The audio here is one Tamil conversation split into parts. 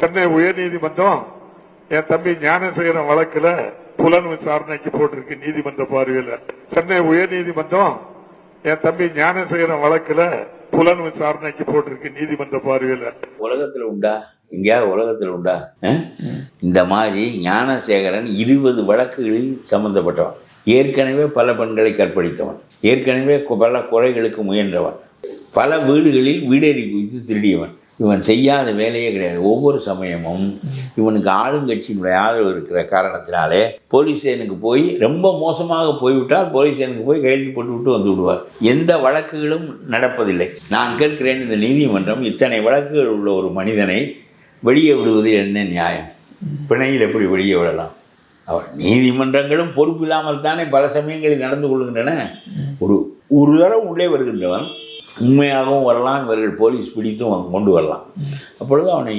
சென்னை உயர்நீதிமன்றம் என் தம்பி ஞானசேகரன் வழக்குல புலன் விசாரணைக்கு போட்டிருக்கு நீதிமன்ற பார்வையில். சென்னை உயர்நீதிமன்றம் என் தம்பி ஞானசேகரன் வழக்குல புலன் விசாரணைக்கு போட்டிருக்கு நீதிமன்ற பார்வையில். உலகத்தில் உண்டா? எங்கேயாவது உலகத்தில் உண்டா? இந்த மாதிரி ஞானசேகரன் இருபது வழக்குகளில் சம்பந்தப்பட்டவன். ஏற்கனவே பல பெண்களை கற்பழித்தவன். ஏற்கனவே பல கொலைகளுக்கு முயன்றவன். பல வீடுகளில் வீடேறி குவித்து திருடியவன். இவன் செய்யாத வேலையே கிடையாது. ஒவ்வொரு சமயமும் இவனுக்கு ஆளுங்கட்சியினுடைய ஆதரவு இருக்கிற காரணத்தினாலே போலீஸ் ஸ்டேஷனுக்கு போய் ரொம்ப மோசமாக போய்விட்டால் போலீஸ் ஸ்டேஷனுக்கு போய் கையெழுத்து போட்டு விட்டு வந்து விடுவார். எந்த வழக்குகளும் நடப்பதில்லை. நான் கேட்கிறேன் இந்த நீதிமன்றம் இத்தனை வழக்குகள் உள்ள ஒரு மனிதனை வெளியே விடுவது என்ன நியாயம்? பிணையில் எப்படி வெளியே விடலாம்? அவர் நீதிமன்றங்களும் பொறுப்பு இல்லாமல் தானே பல சமயங்களில் நடந்து கொள்கின்றன. ஒரு ஒரு தடவை உள்ளே வருகின்றவன் உண்மையாகவும் வரலாம் இவர்கள் போலீஸ் பிடித்தும் கொண்டு வரலாம். அப்பொழுது அவனை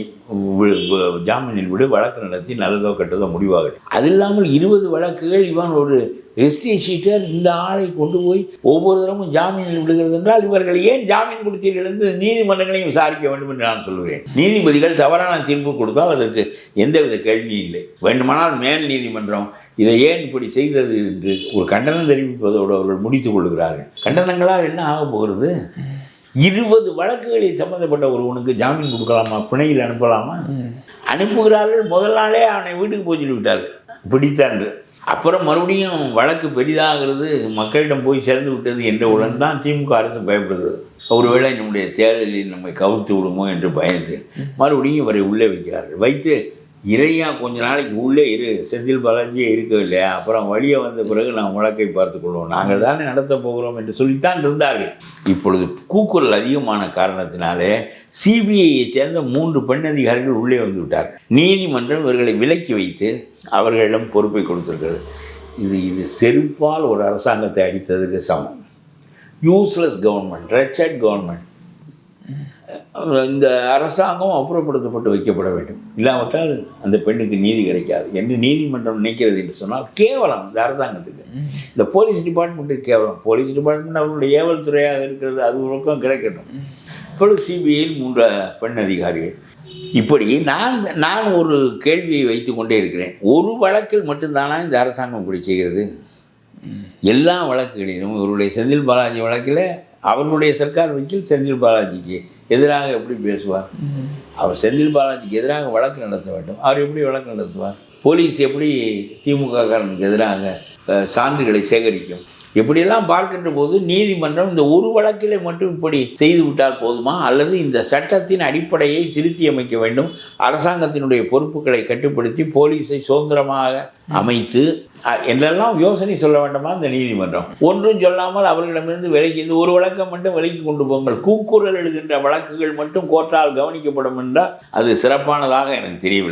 ஜாமீனில் விடு வழக்கு நடத்தி நல்லதோ கெட்டதோ முடிவாக அது இல்லாமல் இருபது வழக்குகள் இவன் ஒரு எஸ்டி ஷீட்டர் இந்த ஆளை கொண்டு போய் ஒவ்வொரு தரமும் ஜாமீனில் விடுகிறது என்றால் இவர்கள் ஏன் ஜாமீன் கொடுத்தீர்கள் என்று நீதிமன்றங்களையும் விசாரிக்க வேண்டும் என்று நான் சொல்லுவேன். நீதிபதிகள் தவறான தீர்ப்பு கொடுத்தால் அதற்கு எந்தவித கேள்வியும் இல்லை. வேண்டுமானால் மேல் நீதிமன்றம் இதை ஏன் இப்படி செய்தது என்று ஒரு கண்டனம் தெரிவிப்பதோடு அவர்கள் முடித்துக் கொள்கிறார்கள். கண்டனங்களால் என்ன ஆக போகிறது? இருபது வழக்குகளில் சம்மந்தப்பட்ட ஒருவனுக்கு ஜாமீன் கொடுக்கலாமா? பிணையில் அனுப்பலாமா? அனுப்புகிறார்கள். முதல் நாளே அவனை வீட்டுக்கு போய் சொல்லி விட்டார்கள் பிடித்தான்று. அப்புறம் மறுபடியும் வழக்கு பெரிதாகிறது. மக்களிடம் போய் சேர்ந்து விட்டது என்ற உடன் தான் திமுக அரசு பயப்படுகிறது. ஒருவேளை நம்முடைய தேர்தலில் நம்மை கவிழ்த்து விடுமோ என்று பயந்து மறுபடியும் இவரை உள்ளே வைக்கிறார்கள். வைத்து இறையா கொஞ்ச நாளைக்கு உள்ளே இரு. செந்தில் பாலாஜியே இருக்கவில்லை அப்புறம் வழியை வந்த பிறகு நாம் வழக்கை பார்த்துக்கொள்வோம் நாங்கள் தானே நடத்த போகிறோம் என்று சொல்லித்தான் இருந்தார்கள். இப்பொழுது கூக்குரல் அதிகமான காரணத்தினாலே சிபிஐயை சேர்ந்த மூன்று பெண் அதிகாரிகள் உள்ளே வந்து விட்டார்கள். நீதிமன்றம் இவர்களை விலக்கி வைத்து அவர்களிடம் பொறுப்பை கொடுத்திருக்கிறது. இது இது செருப்பால் ஒரு அரசாங்கத்தை அடித்ததுக்கு சமம். யூஸ்லெஸ் கவர்மெண்ட் ரெச்சட் கவர்மெண்ட் இந்த அரசாங்கம் அப்புறப்படுத்தப்பட்டு வைக்கப்பட வேண்டும். இல்லாவிட்டால் அந்த பெண்ணுக்கு நீதி கிடைக்காது. என்று நீதிமன்றம் நினைக்கிறது என்று சொன்னால் கேவலம் இந்த அரசாங்கத்துக்கு. இந்த போலீஸ் டிபார்ட்மெண்ட்டுக்கு கேவலம். போலீஸ் டிபார்ட்மெண்ட் அவருடைய ஏவல் துறையாக இருக்கிறது. அது ஒரு பக்கம் கிடைக்கட்டும். இப்பொழுது சிபிஐயில் மூன்று பெண் அதிகாரிகள். இப்படி நான் நான் ஒரு கேள்வியை வைத்து கொண்டே இருக்கிறேன். ஒரு வழக்கில் மட்டும்தானா இந்த அரசாங்கம் இப்படி செய்கிறது? எல்லா வழக்குகளிலும் இவருடைய செந்தில் பாலாஜி வழக்கில் அவர்களுடைய சர்க்கார் வக்கீல் செந்தில் பாலாஜிக்கு எதிராக எப்படி பேசுவார்? அவர் செந்தில் பாலாஜிக்கு எதிராக வழக்கு நடத்த வேண்டும். அவர் எப்படி வழக்கு நடத்துவார்? போலீஸ் எப்படி திமுக காரனுக்கு எதிராக சான்றுகளை சேகரிக்கும்? இப்படியெல்லாம் பார்க்கின்ற போது நீதிமன்றம் இந்த ஒரு வழக்கிலே மட்டும் இப்படி செய்து விட்டால் போதுமா? அல்லது இந்த சட்டத்தின் அடிப்படையை திருத்தி அமைக்க வேண்டும். அரசாங்கத்தினுடைய பொறுப்புகளை கட்டுப்படுத்தி போலீஸை சுதந்திரமாக அமைத்து என்றெல்லாம் யோசனை சொல்ல வேண்டுமா இந்த நீதிமன்றம்? ஒன்றும் சொல்லாமல் அவர்களிடமிருந்து விலைக்கு இந்த ஒரு வழக்கம் மட்டும் விலைக்கு கொண்டு போங்கள். கூக்குரல் எழுகின்ற வழக்குகள் மட்டும் கோர்ட்டால் கவனிக்கப்படும் என்றால் அது சிறப்பானதாக எனக்கு தெரியவில்லை.